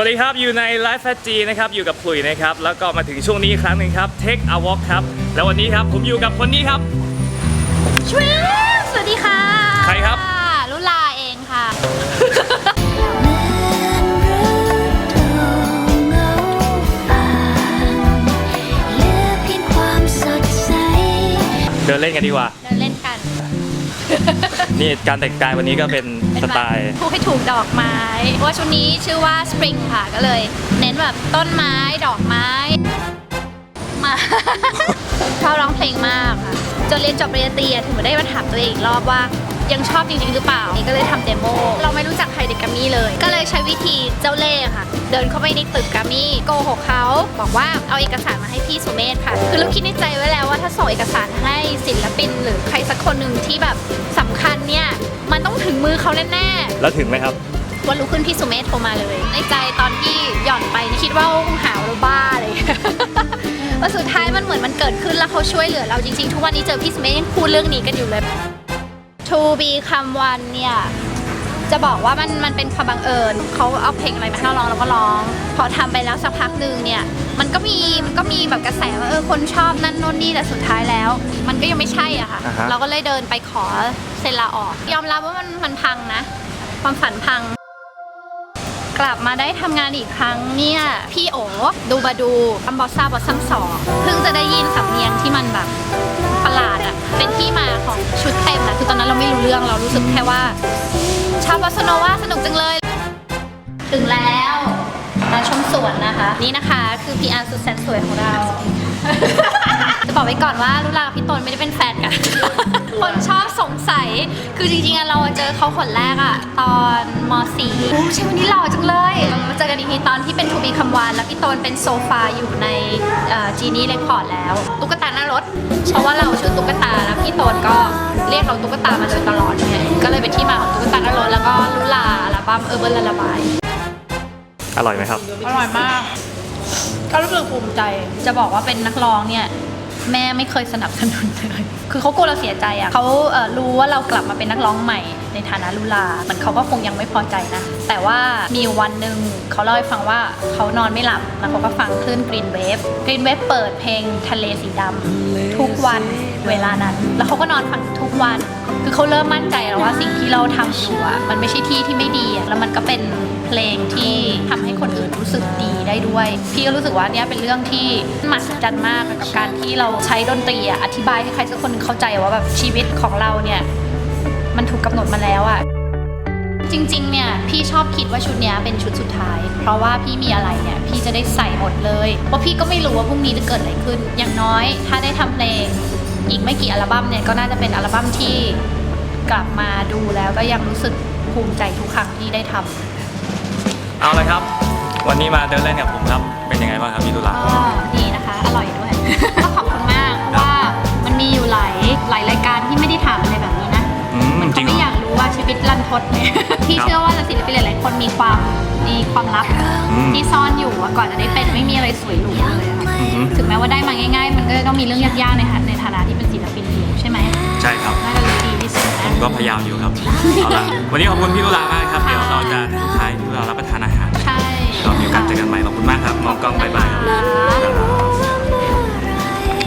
สวัสดีครับ อยู่ในไลฟ์แฟจีนะครับ อยู่กับคุยนะครับ แล้วก็มาถึงช่วงนี้อีกครั้งหนึ่งครับ Take a Walk ครับ แล้ววันนี้ครับผมอยู่กับคนนี้ครับชวิงสวัสดีค่ะใครครับ ลุลาเองค่ะ เดินเล่นกันดีกว่าเดิ นเล่นกันนี่การแต่งกายวันนี้ก็เป็นสไตล์ผูกให้ถูกดอกไม้เพราะว่าชุดนี้ชื่อว่า Spring ค่ะก็เลย เน้นแบบต้นไม้ดอกไม้มาชอบร้องเพลงมากค่ะจนเรียนจบปริญญาตรีอะถึงมาได้มาถามตัวเองอีกรอบว่ายังชอบจริงๆหรือเปล่านี่ก็เลยทำเดโมเราไม่รู้จัก วิธีเจ้าเล่ห์ค่ะ เดินเข้าไปในตึกกัมมี่โกหกเขาบอกว่าเอาเอกสารมาให้พี่สุเมธค่ะ คือเราคิดในใจไว้แล้วว่าถ้าส่งเอกสารให้ศิลปิน หรือใครสักคนหนึ่งที่แบบสำคัญเนี่ยมันต้องถึงมือเขาแน่ๆ แล้วถึงไหมครับ วันรุ่งขึ้นพี่สุเมธโทรมาเลย ในใจตอนที่หย่อนไปนี่คิดว่าคงหาว่าเราบ้าเลย ว่าสุดท้ายมันเหมือนมันเกิดขึ้นแล้วเขาช่วยเหลือเราจริงๆ ทุกวันนี้เจอพี่สุเมธยังพูดเรื่องนี้กันอยู่เลย To be คำวันเนี่ย จะบอกว่ามันมันเป็นความบังเอิญเขาเอาเพลงอะไรมาให้เราร้องเราก็ร้อง พอทำไปแล้วสักพักหนึ่งเนี่ยมันก็มีมันก็มีแบบกระแสว่าเออคนชอบนั่นโน่นนี่แต่สุดท้ายแล้ว มันก็ยังไม่ใช่อะค่ะอ่าฮะ เราก็เลยเดินไปขอเซ็นลาออก ยอมรับว่ามันมันพังนะ ความฝันพัง กลับมาได้ทำงานอีกครั้งเนี่ย พี่โอดูบาดูอัมบอสซาบอสซัมสองเพิ่งจะได้ยินสำเนียงที่มันแบบประห ลาดอะเป็นที่มาของชุดเต็มนะคือตอนนั้นเราไม่รู้เรื่องเรารู้สึกแค่ว่า ชาวบอสโนวาสนุกจังเลย ถึงแล้วมาชมสวนนะคะ นี่นะคะคือพีอาร์สุดแสนสวยของเรา จะบอกไว้ก่อนว่าลุลากับพี่ตนไม่ได้เป็นแฟนกัน คนชอบสงสัย คือจริงๆอะเราเจอเขาคนแรกอะตอนม .4 โอ้ใช่วันนี้หล่อจังเลยเรามาเจอกันอีกทีตอนที่เป็นทูบีคำวานแล้วพี่ตนเป็นโซฟาอยู่ในจีนี่เรคคอร์ดแล้ว ตุ๊กตาหน้ารถ เพราะว่าเราชื่อตุ๊กตาแล้วพี่ตนก็เรียกเราตุ๊กตามาโดยตลอดไงก็เลยเป็นที่มาของตุ๊กตาหน้ารถแล้วก็ลุลาอัลบั้มเออร์เบิร์ลละบายอร่อยไหมครับ อร่อยมาก ก็รู้สึกภูมิใจ จะบอกว่าเป็นนักร้องเนี่ย แม่ไม่เคยสนับสนุนเลย คือเขากลัวเราเสียใจอะเขาเอ่อรู้ว่าเรากลับมาเป็นนักร้องใหม่ ในฐานะลุลาเหมันเขาก็คงยังไม่พอใจนะ แต่ว่ามีอยู่วันหนึ่งเขาเล่าให้ฟังว่าเขานอนไม่หลับ แล้วเขาก็ฟังคลื่น Green Wave Green Wave เปิดเพลงทะเลสีดำทุกวันเวลานั้น แล้วเขาก็นอนฟังทุกวัน คือเขาเริ่มมั่นใจแล้วว่าสิ่งที่เราทำอยู่อะมันไม่ใช่ที่ที่ไม่ดีอะแล้วมันก็เป็นเพลงที่ทำให้คนอื่นรู้สึกดี ได้ด้วย พี่ก็รู้สึกว่าเนี้ยเป็นเรื่องที่มหัศจรรย์มากกับการที่เราใช้ดนตรีอธิบายให้ใครสักคนเข้าใจว่าแบบชีวิตของเราเนี่ยมันถูกกำหนดมาแล้วอะจริงๆ เนี่ยพี่ชอบคิดว่าชุดเนี้ยเป็นชุดสุดท้าย เพราะว่าพี่มีอะไรเนี่ยพี่จะได้ใส่หมดเลยเพราะพี่ก็ไม่รู้ว่าพรุ่งนี้จะเกิดอะไรขึ้น อย่างน้อยถ้าได้ทำเพลง อีกไม่กี่อัลบั้มเนี่ยก็น่าจะเป็นอัลบั้มที่กลับมาดูแล้วก็ยังรู้สึกภูมิใจทุกครั้งที่ได้ทำเอาเลยครับ วันนี้มาเดินเล่นกับผมครับ เป็นยังไงบ้างครับพี่ตุลา ก็ดีนะคะ อร่อยด้วย ก็ขอบคุณมากเพราะว่ามันมีอยู่หลายหลายรายการที่ไม่ได้ถามอะไรแบบนี้นะอืมมันจริเขางเหรไม่ออยากรู้ว่าชีวิตลันทดเนี่ยพี่ครับเชื่อว่าศิลปินหลายๆคนมีความมีความลับอืม ที่ซ่อนอยู่อะก่อนจะได้เป็นไม่มีอะไรสวยหรูเลยอะอืมถึงแม้ว่าได้มาง่าย ๆ มันก็ต้องมีเรื่องยากๆในฐาในฐานะที่เป็นศิลปินอยู่ใช่ไหมใช่ครับ น่าจะรู้ดีที่สุดผนะมก็พยายามอยู่ครับ เอาละวันนี้ขอบคุณพี่ตุลามากครับ เดี๋ยวเราจะทิ้งท้าย